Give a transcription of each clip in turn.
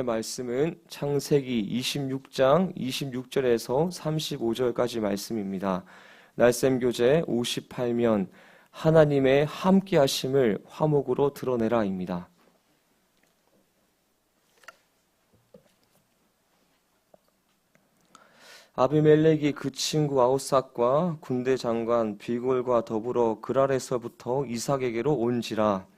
하나님의 말씀은 창세기 26장 26절에서 35절까지 말씀입니다. 날샘 교재 58면 하나님의 함께 하심을 화목으로 드러내라입니다. 아비멜렉이 그 친구 아우삭과 군대 장관 비골과 더불어 그랄에서부터 이삭에게로 온지라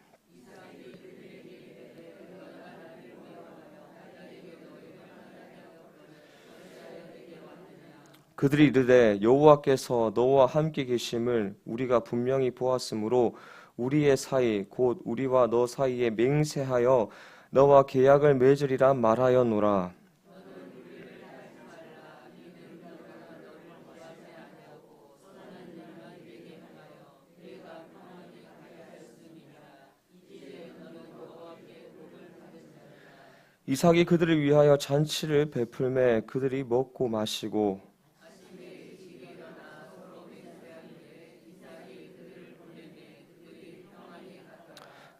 그들이 이르되 여호와께서 너와 함께 계심을 우리가 분명히 보았으므로 우리의 사이 곧 우리와 너 사이에 맹세하여 너와 계약을 맺으리라 말하였노라. 이삭이 그들을 위하여 잔치를 베풀매 그들이 먹고 마시고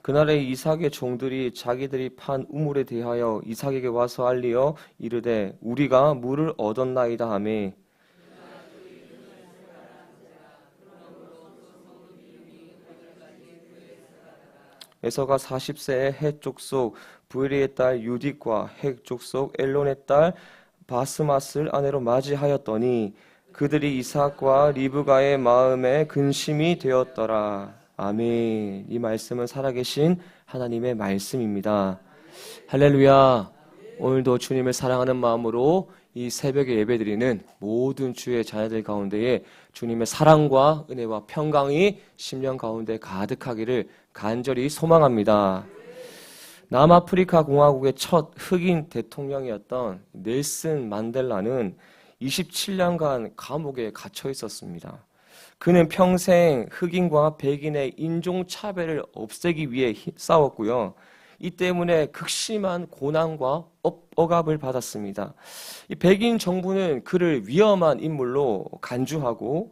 그날에 이삭의 종들이 자기들이 판 우물에 대하여 이삭에게 와서 알리어 이르되 우리가 물을 얻었나이다 하매 에서가 40세에 헷 족속 부엘리의 딸 유딕과 헷 족속 엘론의 딸 바스맛을 아내로 맞이하였더니 그들이 이삭과 리브가의 마음에 근심이 되었더라. 아멘. 이 말씀은 살아계신 하나님의 말씀입니다. 할렐루야. 오늘도 주님을 사랑하는 마음으로 이 새벽에 예배드리는 모든 주의 자녀들 가운데에 주님의 사랑과 은혜와 평강이 심령 가운데 가득하기를 간절히 소망합니다. 남아프리카 공화국의 첫 흑인 대통령이었던 넬슨 만델라는 27년간 감옥에 갇혀 있었습니다. 그는 평생 흑인과 백인의 인종차별을 없애기 위해 싸웠고요. 이 때문에 극심한 고난과 억압을 받았습니다. 이 백인 정부는 그를 위험한 인물로 간주하고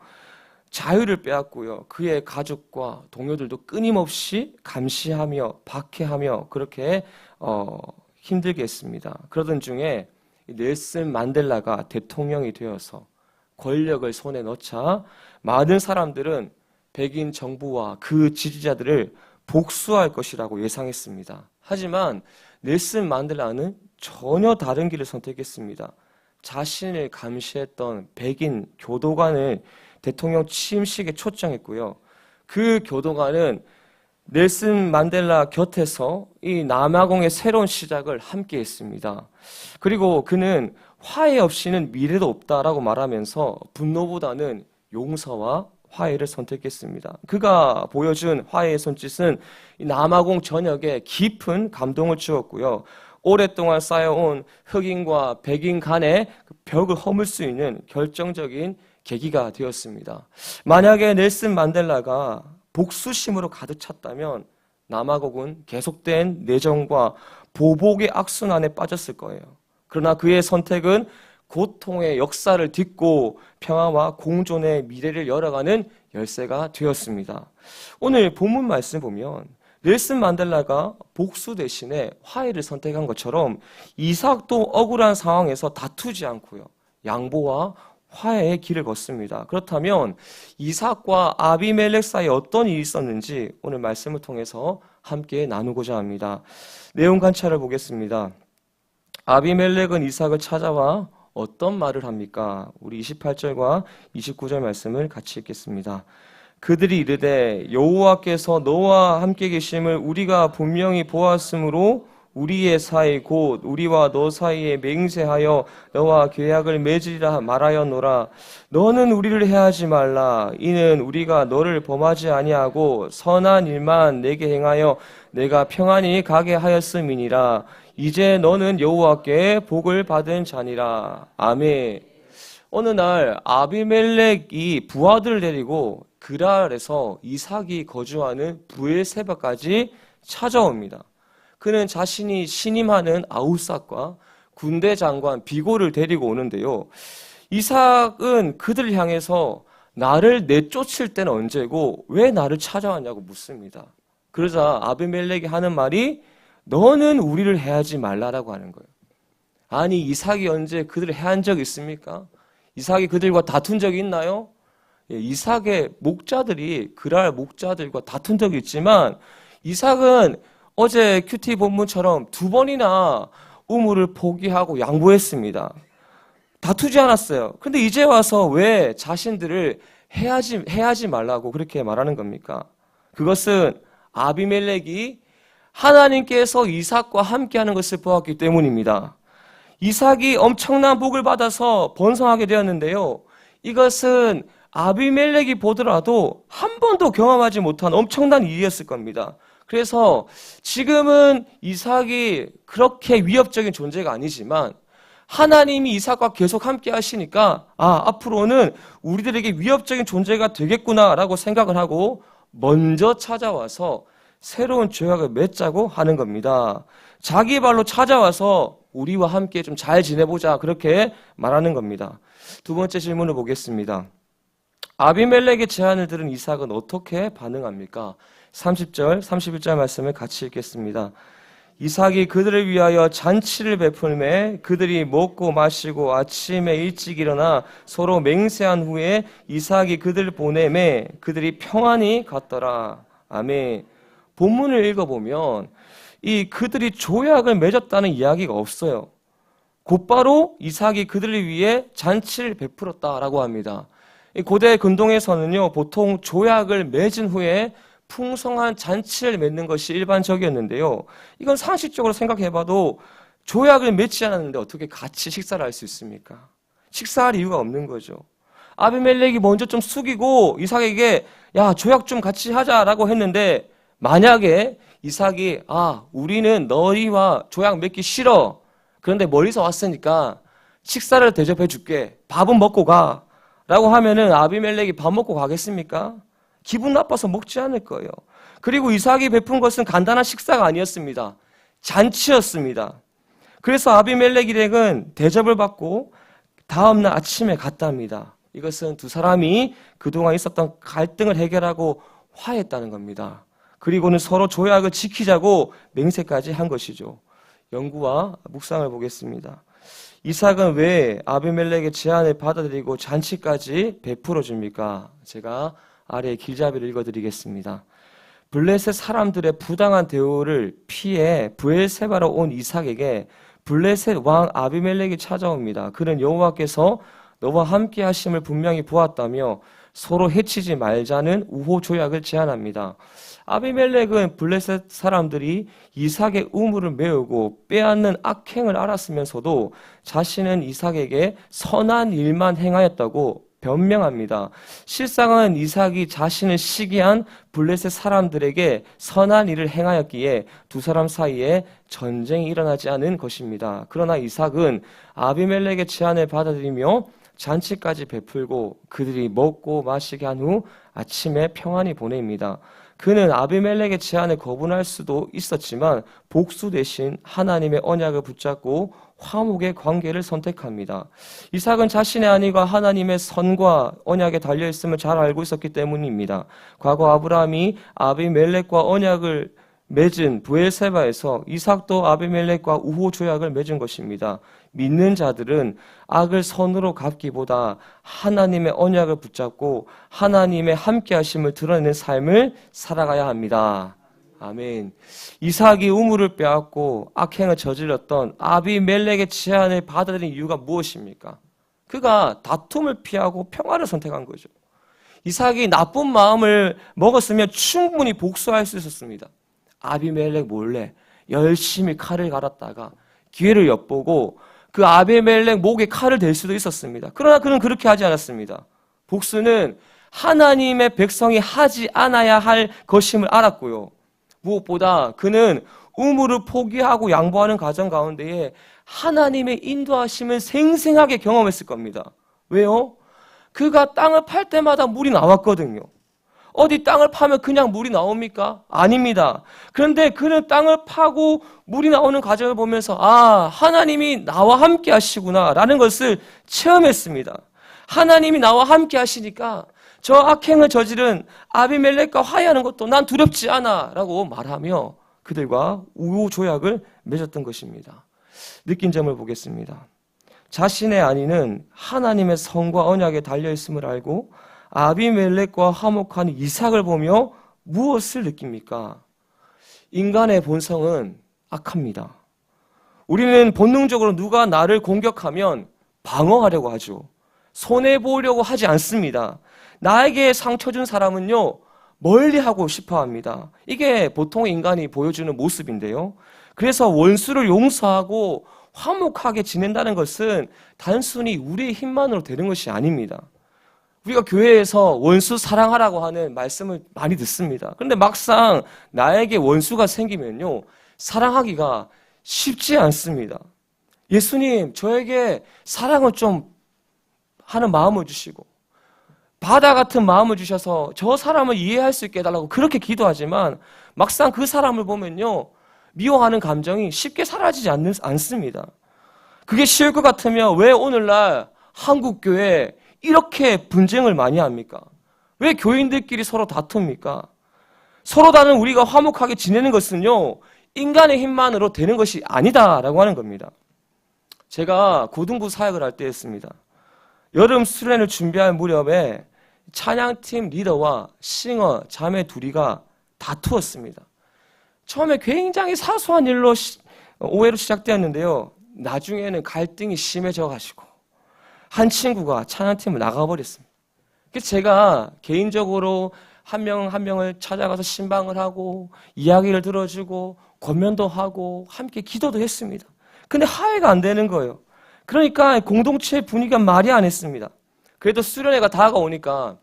자유를 빼앗고요. 그의 가족과 동료들도 끊임없이 감시하며 박해하며 그렇게 어, 힘들게 했습니다. 그러던 중에 넬슨 만델라가 대통령이 되어서 권력을 손에 넣자 많은 사람들은 백인 정부와 그 지지자들을 복수할 것이라고 예상했습니다. 하지만 넬슨 만델라는 전혀 다른 길을 선택했습니다. 자신을 감시했던 백인 교도관을 대통령 취임식에 초청했고요. 그 교도관은 넬슨 만델라 곁에서 이 남아공의 새로운 시작을 함께 했습니다. 그리고 그는 화해 없이는 미래도 없다라고 말하면서 분노보다는 용서와 화해를 선택했습니다. 그가 보여준 화해의 손짓은 남아공 전역에 깊은 감동을 주었고요. 오랫동안 쌓여온 흑인과 백인 간의 그 벽을 허물 수 있는 결정적인 계기가 되었습니다. 만약에 넬슨 만델라가 복수심으로 가득 찼다면 남아공은 계속된 내정과 보복의 악순환에 빠졌을 거예요. 그러나 그의 선택은 고통의 역사를 딛고 평화와 공존의 미래를 열어가는 열쇠가 되었습니다. 오늘 본문 말씀 보면 넬슨 만델라가 복수 대신에 화해를 선택한 것처럼 이삭도 억울한 상황에서 다투지 않고요. 양보와 화해의 길을 걷습니다. 그렇다면 이삭과 아비멜렉 사이에 어떤 일이 있었는지 오늘 말씀을 통해서 함께 나누고자 합니다. 내용 관찰을 보겠습니다. 아비멜렉은 이삭을 찾아와 어떤 말을 합니까? 우리 28절과 29절 말씀을 같이 읽겠습니다. 그들이 이르되 여호와께서 너와 함께 계심을 우리가 분명히 보았으므로 우리의 사이 곧 우리와 너 사이에 맹세하여 너와 계약을 맺으리라 말하였노라. 너는 우리를 해하지 말라. 이는 우리가 너를 범하지 아니하고 선한 일만 내게 행하여 내가 평안히 가게 하였음이니라. 이제 너는 여호와께 복을 받은 자니라. 아멘. 어느 날 아비멜렉이 부하들을 데리고 그랄에서 이삭이 거주하는 부엘세바까지 찾아옵니다. 그는 자신이 신임하는 아우삭과 군대 장관 비고를 데리고 오는데요. 이삭은 그들을 향해서 나를 내쫓을 때는 언제고 왜 나를 찾아왔냐고 묻습니다. 그러자 아비멜렉이 하는 말이 너는 우리를 해하지 말라라고 하는 거예요. 아니 이삭이 언제 그들을 해한 적 있습니까? 이삭이 그들과 다툰 적이 있나요? 예, 이삭의 목자들이 그랄 목자들과 다툰 적이 있지만 이삭은 어제 큐티 본문처럼 두 번이나 우물을 포기하고 양보했습니다. 다투지 않았어요. 근데 이제 와서 왜 자신들을 해하지, 해하지 말라고 그렇게 말하는 겁니까? 그것은 아비멜렉이 하나님께서 이삭과 함께하는 것을 보았기 때문입니다. 이삭이 엄청난 복을 받아서 번성하게 되었는데요. 이것은 아비멜렉이 보더라도 한 번도 경험하지 못한 엄청난 일이었을 겁니다. 그래서 지금은 이삭이 그렇게 위협적인 존재가 아니지만 하나님이 이삭과 계속 함께 하시니까 아, 앞으로는 우리들에게 위협적인 존재가 되겠구나라고 생각을 하고 먼저 찾아와서 새로운 조약을 맺자고 하는 겁니다. 자기 발로 찾아와서 우리와 함께 좀 잘 지내보자 그렇게 말하는 겁니다. 두 번째 질문을 보겠습니다. 아비멜렉의 제안을 들은 이삭은 어떻게 반응합니까? 30절, 31절 말씀을 같이 읽겠습니다. 이삭이 그들을 위하여 잔치를 베풀매 그들이 먹고 마시고 아침에 일찍 일어나 서로 맹세한 후에 이삭이 그들을 보내매 그들이 평안히 갔더라. 아멘. 본문을 읽어보면 이 그들이 조약을 맺었다는 이야기가 없어요. 곧바로 이삭이 그들을 위해 잔치를 베풀었다라고 합니다. 이 고대 근동에서는요 보통 조약을 맺은 후에 풍성한 잔치를 맺는 것이 일반적이었는데요. 이건 상식적으로 생각해봐도 조약을 맺지 않았는데 어떻게 같이 식사를 할 수 있습니까? 식사할 이유가 없는 거죠. 아비멜렉이 먼저 좀 숙이고 이삭에게 야 조약 좀 같이 하자라고 했는데 만약에 이삭이 아 우리는 너희와 조약 맺기 싫어 그런데 멀리서 왔으니까 식사를 대접해 줄게 밥은 먹고 가라고 하면은 아비멜렉이 밥 먹고 가겠습니까? 기분 나빠서 먹지 않을 거예요. 그리고 이삭이 베푼 것은 간단한 식사가 아니었습니다. 잔치였습니다. 그래서 아비멜렉 일행은 대접을 받고 다음날 아침에 갔답니다. 이것은 두 사람이 그동안 있었던 갈등을 해결하고 화했다는 겁니다. 그리고는 서로 조약을 지키자고 맹세까지 한 것이죠. 연구와 묵상을 보겠습니다. 이삭은 왜 아비멜렉의 제안을 받아들이고 잔치까지 베풀어 줍니까? 제가 아래 길잡이를 읽어드리겠습니다. 블레셋 사람들의 부당한 대우를 피해 부엘세바로 온 이삭에게 블레셋 왕 아비멜렉이 찾아옵니다. 그는 여호와께서 너와 함께 하심을 분명히 보았다며 서로 해치지 말자는 우호 조약을 제안합니다. 아비멜렉은 블레셋 사람들이 이삭의 우물을 메우고 빼앗는 악행을 알았으면서도 자신은 이삭에게 선한 일만 행하였다고 변명합니다. 실상은 이삭이 자신을 시기한 블레셋 사람들에게 선한 일을 행하였기에 두 사람 사이에 전쟁이 일어나지 않은 것입니다. 그러나 이삭은 아비멜렉의 제안을 받아들이며 잔치까지 베풀고 그들이 먹고 마시게 한 후 아침에 평안히 보냅니다. 그는 아비멜렉의 제안을 거부할 수도 있었지만 복수 대신 하나님의 언약을 붙잡고 화목의 관계를 선택합니다. 이삭은 자신의 아내가 하나님의 선과 언약에 달려 있음을 잘 알고 있었기 때문입니다. 과거 아브라함이 아비멜렉과 언약을 맺은 부엘세바에서 이삭도 아비멜렉과 우호 조약을 맺은 것입니다. 믿는 자들은 악을 선으로 갚기보다 하나님의 언약을 붙잡고 하나님의 함께 하심을 드러내는 삶을 살아가야 합니다. 아멘. 이삭이 우물을 빼앗고 악행을 저질렀던 아비멜렉의 제안을 받아들인 이유가 무엇입니까? 그가 다툼을 피하고 평화를 선택한 거죠. 이삭이 나쁜 마음을 먹었으면 충분히 복수할 수 있었습니다. 아비멜렉 몰래 열심히 칼을 갈았다가 기회를 엿보고 그 아비멜렉 목에 칼을 댈 수도 있었습니다. 그러나 그는 그렇게 하지 않았습니다. 복수는 하나님의 백성이 하지 않아야 할 것임을 알았고요. 무엇보다 그는 우물을 포기하고 양보하는 과정 가운데에 하나님의 인도하심을 생생하게 경험했을 겁니다. 왜요? 그가 땅을 팔 때마다 물이 나왔거든요. 어디 땅을 파면 그냥 물이 나옵니까? 아닙니다. 그런데 그는 땅을 파고 물이 나오는 과정을 보면서 아, 하나님이 나와 함께 하시구나 라는 것을 체험했습니다. 하나님이 나와 함께 하시니까 저 악행을 저지른 아비멜렉과 화해하는 것도 난 두렵지 않아 라고 말하며 그들과 우호 조약을 맺었던 것입니다. 느낀 점을 보겠습니다. 자신의 안위는 하나님의 성과 언약에 달려 있음을 알고 아비멜렉과 화목하는 이삭을 보며 무엇을 느낍니까? 인간의 본성은 악합니다. 우리는 본능적으로 누가 나를 공격하면 방어하려고 하죠. 손해보려고 하지 않습니다. 나에게 상처 준 사람은요, 멀리 하고 싶어 합니다. 이게 보통 인간이 보여주는 모습인데요. 그래서 원수를 용서하고 화목하게 지낸다는 것은 단순히 우리의 힘만으로 되는 것이 아닙니다. 우리가 교회에서 원수 사랑하라고 하는 말씀을 많이 듣습니다. 그런데 막상 나에게 원수가 생기면요, 사랑하기가 쉽지 않습니다. 예수님, 저에게 사랑을 좀 하는 마음을 주시고, 바다 같은 마음을 주셔서 저 사람을 이해할 수 있게 해달라고 그렇게 기도하지만, 막상 그 사람을 보면요, 미워하는 감정이 쉽게 사라지지 않는, 않습니다. 그게 쉬울 것 같으면 왜 오늘날 한국교회 이렇게 분쟁을 많이 합니까? 왜 교인들끼리 서로 다툽니까? 서로 다른 우리가 화목하게 지내는 것은요, 인간의 힘만으로 되는 것이 아니다라고 하는 겁니다. 제가 고등부 사역을 할 때였습니다. 여름 수련을 준비할 무렵에 찬양팀 리더와 싱어 자매 둘이가 다투었습니다. 처음에 굉장히 사소한 일로 시, 오해로 시작되었는데요. 나중에는 갈등이 심해져 가지고 한 친구가 찬양팀을 나가버렸습니다. 그래서 제가 개인적으로 한 명 한 명을 찾아가서 신방을 하고 이야기를 들어주고 권면도 하고 함께 기도도 했습니다. 근데 화해가 안 되는 거예요. 그러니까 공동체 분위기가 말이 안 했습니다. 그래도 수련회가 다가오니까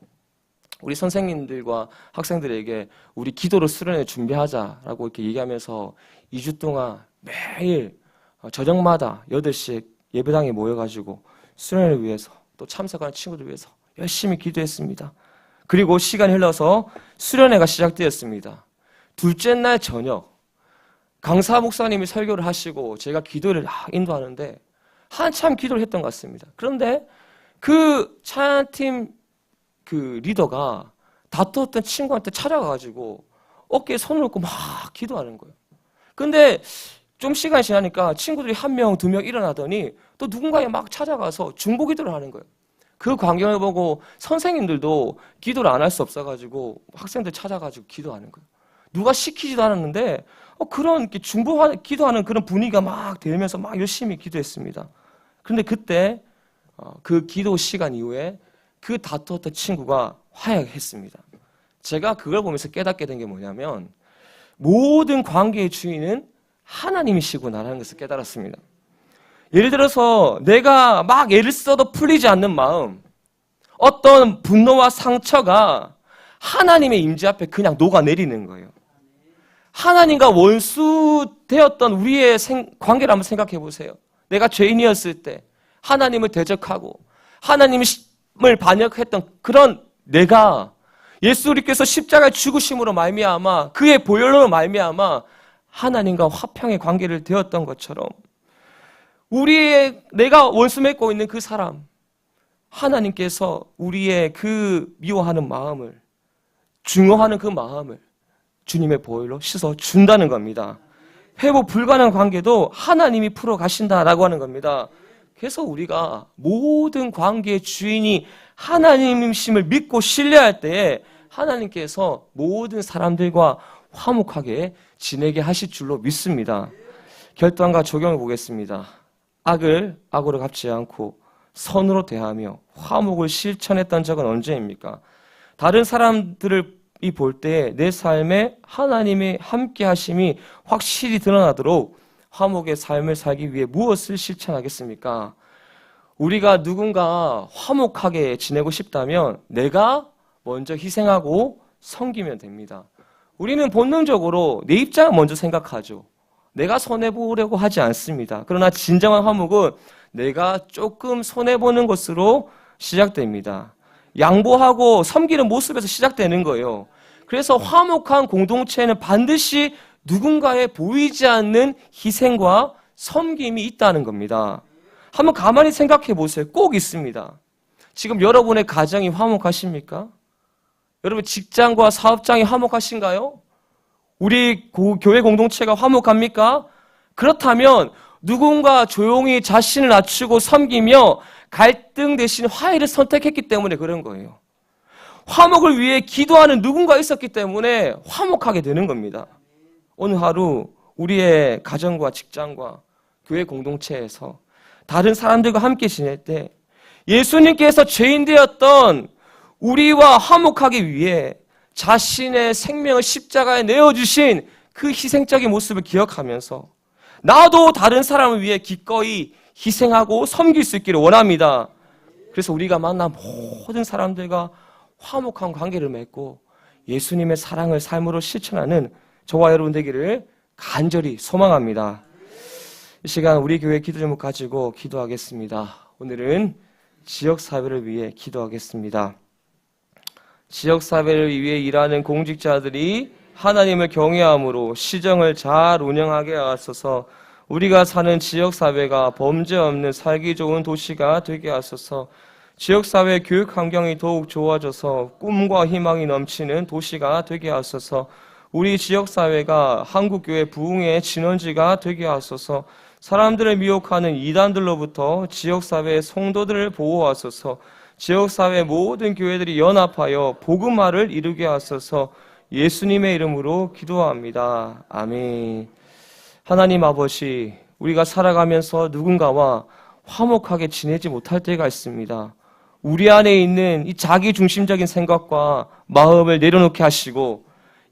우리 선생님들과 학생들에게 우리 기도로 수련회 준비하자라고 이렇게 얘기하면서 2주 동안 매일 저녁마다 8시에 예배당에 모여가지고 수련회를 위해서 또 참석하는 친구들 위해서 열심히 기도했습니다. 그리고 시간이 흘러서 수련회가 시작되었습니다. 둘째 날 저녁 강사 목사님이 설교를 하시고 제가 기도를 인도하는데 한참 기도를 했던 것 같습니다. 그런데 그 찬양팀 그 리더가 다투었던 친구한테 찾아가가지고 어깨에 손을 얹고 막 기도하는 거예요. 근데 좀 시간이 지나니까 친구들이 한 명, 두 명 일어나더니 또 누군가에 막 찾아가서 중보 기도를 하는 거예요. 그 광경을 보고 선생님들도 기도를 안 할 수 없어가지고 학생들 찾아가지고 기도하는 거예요. 누가 시키지도 않았는데 어, 그런 중보 기도하는 그런 분위기가 막 되면서 막 열심히 기도했습니다. 그런데 그때 어, 그 기도 시간 이후에 그 다투었던 친구가 화해했습니다. 제가 그걸 보면서 깨닫게 된 게 뭐냐면 모든 관계의 주인은 하나님이시구나라는 것을 깨달았습니다. 예를 들어서 내가 막 애를 써도 풀리지 않는 마음, 어떤 분노와 상처가 하나님의 임재 앞에 그냥 녹아내리는 거예요. 하나님과 원수 되었던 우리의 생, 관계를 한번 생각해 보세요. 내가 죄인이었을 때 하나님을 대적하고 하나님을 반역했던 그런 내가 예수 그리스도께서 십자가의 죽으심으로 말미암아 그의 보혈로 말미암아 하나님과 화평의 관계를 되었던 것처럼 우리의 내가 원수 맺고 있는 그 사람 하나님께서 우리의 그 미워하는 마음을 중요하는 그 마음을 주님의 보혈로 씻어 준다는 겁니다. 회복 불가능한 관계도 하나님이 풀어 가신다라고 하는 겁니다. 그래서 우리가 모든 관계의 주인이 하나님임심을 믿고 신뢰할 때에 하나님께서 모든 사람들과 화목하게 지내게 하실 줄로 믿습니다. 결단과 적용을 보겠습니다. 악을 악으로 갚지 않고 선으로 대하며 화목을 실천했던 적은 언제입니까? 다른 사람들을 볼 때 내 삶에 하나님의 함께 하심이 확실히 드러나도록 화목의 삶을 살기 위해 무엇을 실천하겠습니까? 우리가 누군가 화목하게 지내고 싶다면 내가 먼저 희생하고 섬기면 됩니다. 우리는 본능적으로 내 입장을 먼저 생각하죠. 내가 손해보려고 하지 않습니다. 그러나 진정한 화목은 내가 조금 손해보는 것으로 시작됩니다. 양보하고 섬기는 모습에서 시작되는 거예요. 그래서 화목한 공동체는 반드시 누군가의 보이지 않는 희생과 섬김이 있다는 겁니다. 한번 가만히 생각해 보세요. 꼭 있습니다. 지금 여러분의 가정이 화목하십니까? 여러분 직장과 사업장이 화목하신가요? 우리 고- 교회 공동체가 화목합니까? 그렇다면 누군가 조용히 자신을 낮추고 섬기며 갈등 대신 화해를 선택했기 때문에 그런 거예요. 화목을 위해 기도하는 누군가 있었기 때문에 화목하게 되는 겁니다. 오늘 하루 우리의 가정과 직장과 교회 공동체에서 다른 사람들과 함께 지낼 때 예수님께서 죄인 되었던 우리와 화목하기 위해 자신의 생명을 십자가에 내어주신 그 희생적인 모습을 기억하면서 나도 다른 사람을 위해 기꺼이 희생하고 섬길 수 있기를 원합니다. 그래서 우리가 만난 모든 사람들과 화목한 관계를 맺고 예수님의 사랑을 삶으로 실천하는 저와 여러분 되기를 간절히 소망합니다. 이 시간 우리 교회 기도 제목 가지고 기도하겠습니다. 오늘은 지역 사회를 위해 기도하겠습니다. 지역 사회를 위해 일하는 공직자들이 하나님을 경외함으로 시정을 잘 운영하게 하소서. 우리가 사는 지역 사회가 범죄 없는 살기 좋은 도시가 되게 하소서. 지역 사회 교육 환경이 더욱 좋아져서 꿈과 희망이 넘치는 도시가 되게 하소서. 우리 지역 사회가 한국 교회 부흥의 진원지가 되게 하소서. 사람들을 미혹하는 이단들로부터 지역 사회의 성도들을 보호하소서. 지역 사회 모든 교회들이 연합하여 복음화를 이루게 하소서. 예수님의 이름으로 기도합니다. 아멘. 하나님 아버지, 우리가 살아가면서 누군가와 화목하게 지내지 못할 때가 있습니다. 우리 안에 있는 이 자기 중심적인 생각과 마음을 내려놓게 하시고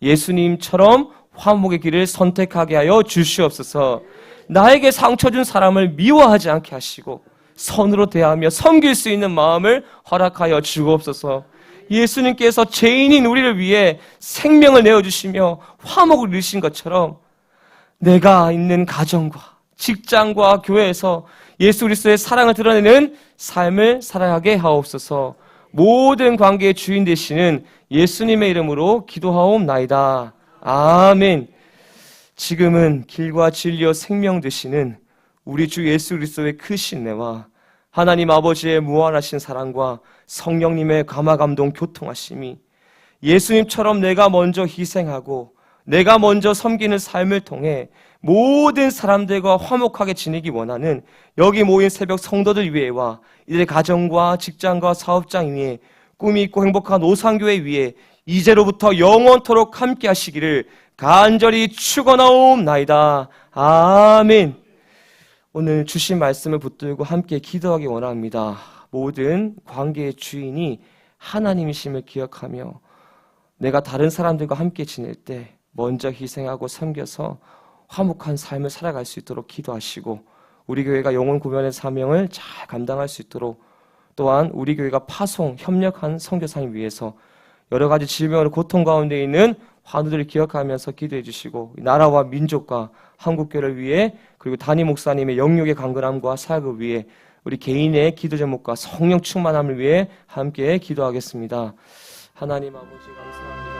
예수님처럼 화목의 길을 선택하게 하여 주시옵소서. 나에게 상처 준 사람을 미워하지 않게 하시고 선으로 대하며 섬길 수 있는 마음을 허락하여 주옵소서. 예수님께서 죄인인 우리를 위해 생명을 내어 주시며 화목을 이루신 것처럼 내가 있는 가정과 직장과 교회에서 예수 그리스도의 사랑을 드러내는 삶을 살아가게 하옵소서. 모든 관계의 주인 되시는 예수님의 이름으로 기도하옵나이다. 아멘. 지금은 길과 진리와 생명 되시는 우리 주 예수 그리스도의 크신 내와 하나님 아버지의 무한하신 사랑과 성령님의 감화 감동 교통하심이 예수님처럼 내가 먼저 희생하고 내가 먼저 섬기는 삶을 통해 모든 사람들과 화목하게 지내기 원하는 여기 모인 새벽 성도들 위에와 이들의 가정과 직장과 사업장 위에 꿈이 있고 행복한 오상교회 위에 이제로부터 영원토록 함께 하시기를 간절히 축원하옵나이다. 아멘. 오늘 주신 말씀을 붙들고 함께 기도하기 원합니다. 모든 관계의 주인이 하나님이심을 기억하며 내가 다른 사람들과 함께 지낼 때 먼저 희생하고 섬겨서 화목한 삶을 살아갈 수 있도록 기도하시고 우리 교회가 영혼 구별의 사명을 잘 감당할 수 있도록 또한 우리 교회가 파송 협력한 선교사님 위해서 여러 가지 질병으로 고통 가운데 있는 환우들을 기억하면서 기도해 주시고 나라와 민족과 한국교를 위해 그리고 담임 목사님의 영육의 강건함과 사역을 위해 우리 개인의 기도 제목과 성령 충만함을 위해 함께 기도하겠습니다. 하나님 아버지 감사합니다.